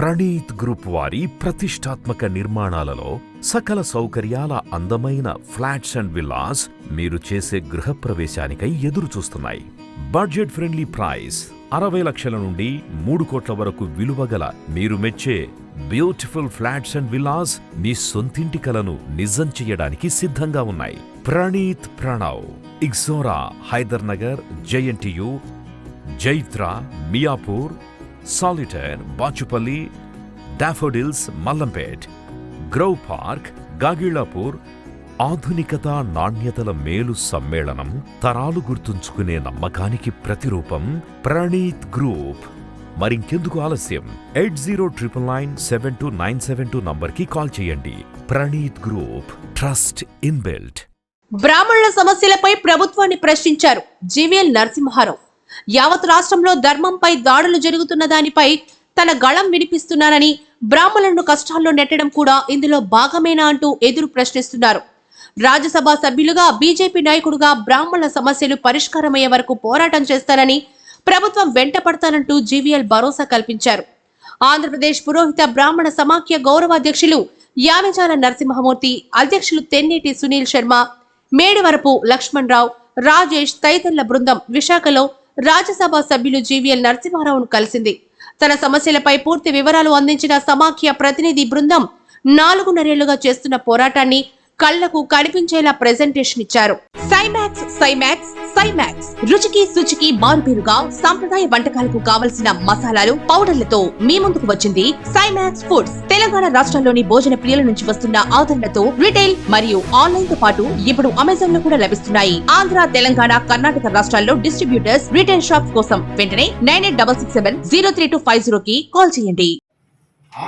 Praneeth group వారి ప్రతిష్టాత్మక నిర్మాణాలలో సకల సౌకర్యాల అందమైన ఫ్లాట్స్ అండ్ విల్లాస్ మీరు చేసే గృహప్రవేశానికై ఎదురు చూస్తున్నాయి బడ్జెట్ ఫ్రెండ్లీ ప్రైస్ అరవై లక్షల నుండి మూడు కోట్ల వరకు విలువగల మీరు మెచ్చే బ్యూటిఫుల్ ఫ్లాట్స్ అండ్ విల్లాస్ మీ సొంతింటి కలను నిజం చేయడానికి సిద్ధంగా ఉన్నాయి. Praneeth Pranav Ixora Hyder Nagar JNTU Jaitra Miyapur Solitaire Bachupally Daffodils Mallampet grove park Gagillapur ఆధునికత నాణ్యతల మేలు సమ్మేళనం తరాలు గుర్తుంచుకునే నమ్మకానికి ప్రతిరూపం ప్రణీత్ గ్రూప్ మరింకెందుకు ఆలస్యం eight zero triple nine seven two nine seven two నంబర్కి కాల్ చేయండి ప్రణీత్ గ్రూప్ ట్రస్ట్ ఇన్బిల్ట్ బ్రాహ్మణుల సమస్యలపై ప్రభుత్వాన్ని ప్రశ్నించారు. జీవీఎల్ నరసింహారావు యావత్ రాష్ట్రంలో ధర్మంపై దాడులు జరుగుతున్న దానిపై తన గళం వినిపిస్తున్నానని బ్రాహ్మణులను కష్టాల్లో నెట్టడం కూడా ఇందులో భాగమేనా అంటూ ఎదురు ప్రశ్నిస్తున్నారు. రాజ్యసభ సభ్యులుగా బీజేపీ నాయకుడుగా బ్రాహ్మణుల సమస్యలు పరిష్కారమయ్యే వరకు పోరాటం చేస్తానని ప్రభుత్వం వెంట పడతానంటూ జీవీఎల్ భరోసా కల్పించారు. ఆంధ్రప్రదేశ్ పురోహిత బ్రాహ్మణ సమాఖ్య గౌరవాధ్యక్షులు యానజాల నరసింహమూర్తి అధ్యక్షులు తెన్నేటి సునీల్ శర్మ మేడివరపు లక్ష్మణ్ రావు రాజేష్ తదితరుల బృందం విశాఖలో రాజ్యసభ సభ్యులు జీవీఎల్ నరసింహారావును కలిసింది. తన సమస్యలపై పూర్తి వివరాలు అందించిన సమాఖ్య ప్రతినిధి బృందం నాలుగున్నరేళ్ళుగా చేస్తున్న పోరాటాన్ని కళ్ళకు కనిపించేలా ప్రెజెంటేషన్ ఇచ్చారు. సైమాక్స్ సైమాక్స్ సైమాక్స్ రుచికి శుచికి మారుపేరుగా సాంప్రదాయ వంటకాలకు కావలసిన మసాలాలు పౌడర్లతో మీ ముందుకు వచ్చింది సైమాక్స్ ఫుడ్స్ తెలంగాణ రాష్ట్రంలోని భోజన ప్రియుల నుంచి వస్తున్న ఆదరణతో రిటైల్ మరియు ఆన్లైన్తో పాటు ఇప్పుడు అమెజాన్లో కూడా లభిస్తున్నాయి. ఆంధ్ర తెలంగాణ కర్ణాటక రాష్ట్రాల్లో డిస్ట్రిబ్యూటర్స్ రిటైల్ షాప్స్ కోసం వెంటనే nine eight double six seven zero three two five zero కి కాల్ చేయండి.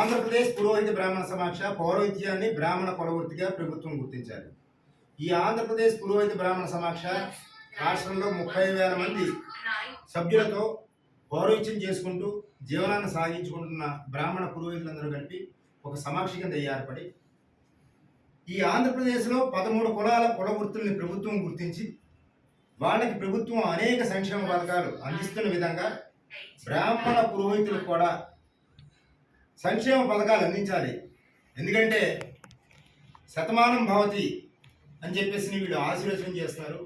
ఆంధ్రప్రదేశ్ పురోహిత బ్రాహ్మణ సమాక్ష పౌరోహిత్యాన్ని బ్రాహ్మణ కులవృత్తిగా ప్రభుత్వం గుర్తించాలి. ఈ ఆంధ్రప్రదేశ్ పురోహిత బ్రాహ్మణ సమాక్ష రాష్ట్రంలో ముప్పై వేల మంది సభ్యులతో పౌరోహిత్యం చేసుకుంటూ జీవనాన్ని సాగించుకుంటున్న బ్రాహ్మణ పురోహితులందరూ కలిపి ఒక సమాక్ష కింద ఏర్పడి ఈ ఆంధ్రప్రదేశ్లో పదమూడు కులాల కుల వృత్తుల్ని ప్రభుత్వం గుర్తించి వాళ్ళకి ప్రభుత్వం అనేక సంక్షేమ పథకాలు అందిస్తున్న విధంగా బ్రాహ్మణ పురోహితులకు కూడా సంక్షేమ పథకాలు అందించాలి. ఎందుకంటే శతమానం భవతి అని చెప్పేసి వీళ్ళు ఆశీర్వచనం చేస్తున్నారు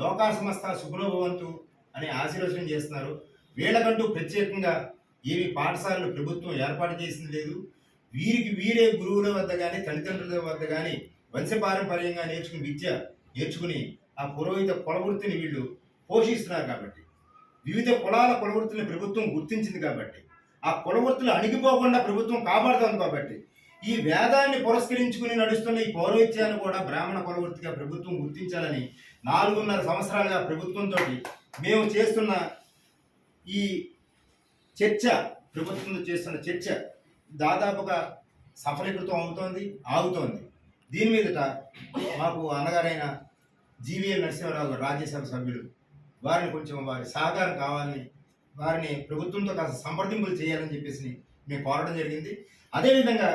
లోకా సమస్త సుఖనోభవంతు అని ఆశీర్వచనం చేస్తున్నారు. వీళ్ళకంటూ ప్రత్యేకంగా ఏమి పాఠశాలలు ప్రభుత్వం ఏర్పాటు చేసింది లేదు. వీరికి వీరే గురువుల వద్ద కానీ తల్లిదండ్రుల వద్ద కానీ వంశపారంపర్యంగా నేర్చుకుని విద్య నేర్చుకుని ఆ పురోహిత కులవృత్తిని వీళ్ళు పోషిస్తున్నారు కాబట్టి. వివిధ కులాల కులవృత్తిని ప్రభుత్వం గుర్తించింది కాబట్టి. ఆ కులవృత్తులు అణిగిపోకుండా ప్రభుత్వం కాపాడుతుంది కాబట్టి. ఈ వేదాన్ని పురస్కరించుకుని నడుస్తున్న ఈ పౌరోహిత్యాన్ని కూడా బ్రాహ్మణ కులవృత్తిగా ప్రభుత్వం గుర్తించాలని నాలుగున్నర సంవత్సరాలుగా ప్రభుత్వంతో మేము చేస్తున్న ఈ చర్చ ప్రభుత్వంతో చేస్తున్న చర్చ దాదాపుగా సఫలీకృతం అవుతోంది ఆగుతోంది. దీని మీదట మాకు అన్నగారైన జీవీఎల్ నరసింహరావు గారు రాజ్యసభ సభ్యులు వారిని కొంచెం వారి సహకారం కావాలని వారిని ప్రభుత్వంతో కాస్త సంప్రదింపులు చేయాలని చెప్పేసి మేము కోరడం జరిగింది. అదేవిధంగా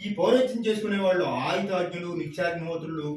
ఈ పౌరోహిత్యం చేసుకునే వాళ్ళు ఆయుధాజ్ఞులు నిత్యాగ్నిహోత్రులు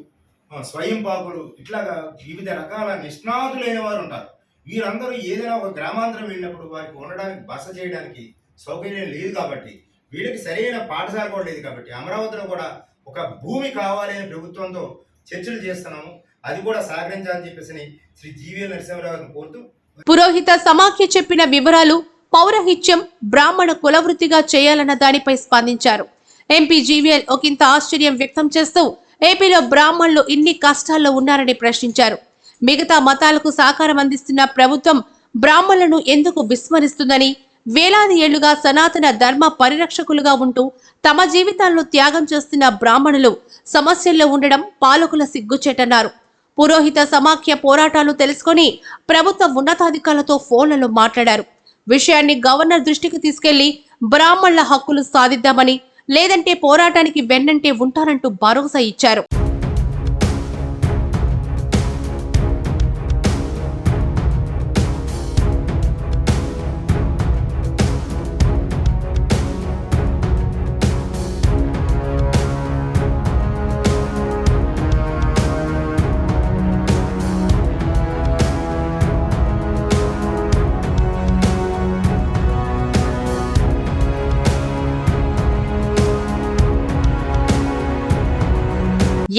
స్వయం పాకులు ఇట్లాగా వివిధ రకాల నిష్ణాతులైన వారు ఉంటారు. వీరందరూ ఏదైనా ఒక గ్రామాంతరం వెళ్ళినప్పుడు వారికి ఉండడానికి బస చేయడానికి సౌకర్యం లేదు కాబట్టి వీళ్ళకి సరైన పాఠశాల కూడా లేదు కాబట్టి అమరావతిలో కూడా ఒక భూమి కావాలి అని ప్రభుత్వంతో చర్చలు చేస్తున్నాము. అది కూడా సహకరించాలని చెప్పేసి శ్రీ జీవీఎల్ నరసింహరావు కోరుతూ పురోహిత సమాఖ్య చెప్పిన వివరాలు పౌరహిత్యం బ్రాహ్మణ కులవృత్తిగా చేయాలన్న దానిపై స్పందించారు. ఎంపీ జీవీఎల్ ఒకంత ఆశ్చర్యం వ్యక్తం చేస్తూ ఏపీలో బ్రాహ్మణులు ఇన్ని కష్టాల్లో ఉన్నారని ప్రశ్నించారు. మిగతా మతాలకు సహకారం అందిస్తున్న ప్రభుత్వం బ్రాహ్మణులను ఎందుకు విస్మరిస్తుందని వేలాది ఏళ్ళుగా సనాతన ధర్మ పరిరక్షకులుగా ఉంటూ తమ జీవితాలను త్యాగం చేస్తున్న బ్రాహ్మణులు సమస్యల్లో ఉండడం పాలకుల సిగ్గుచేటన్నారు. పురోహిత సమాఖ్య పోరాటాలు తెలుసుకొని ప్రభుత్వ ఉన్నతాధికారులతో ఫోన్లలో మాట్లాడారు. విషయాన్ని గవర్నర్ దృష్టికి తీసుకెళ్ళి బ్రాహ్మణుల హక్కులు సాధిద్దామని లేదంటే పోరాటానికి వెన్నంటే ఉంటారంటూ భరోసా ఇచ్చారు.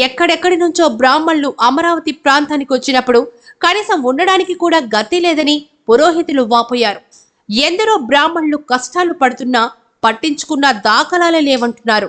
ఎక్కడెక్కడి నుంచో బ్రాహ్మణులు అమరావతి ప్రాంతానికి వచ్చినప్పుడు కనీసం ఉండడానికి కూడా గతి లేదని పురోహితులు వాపోయారు. ఎందరో బ్రాహ్మణులు కష్టాలు పడుతున్నా పట్టించుకున్న దాఖలాలే లేవంటున్నారు.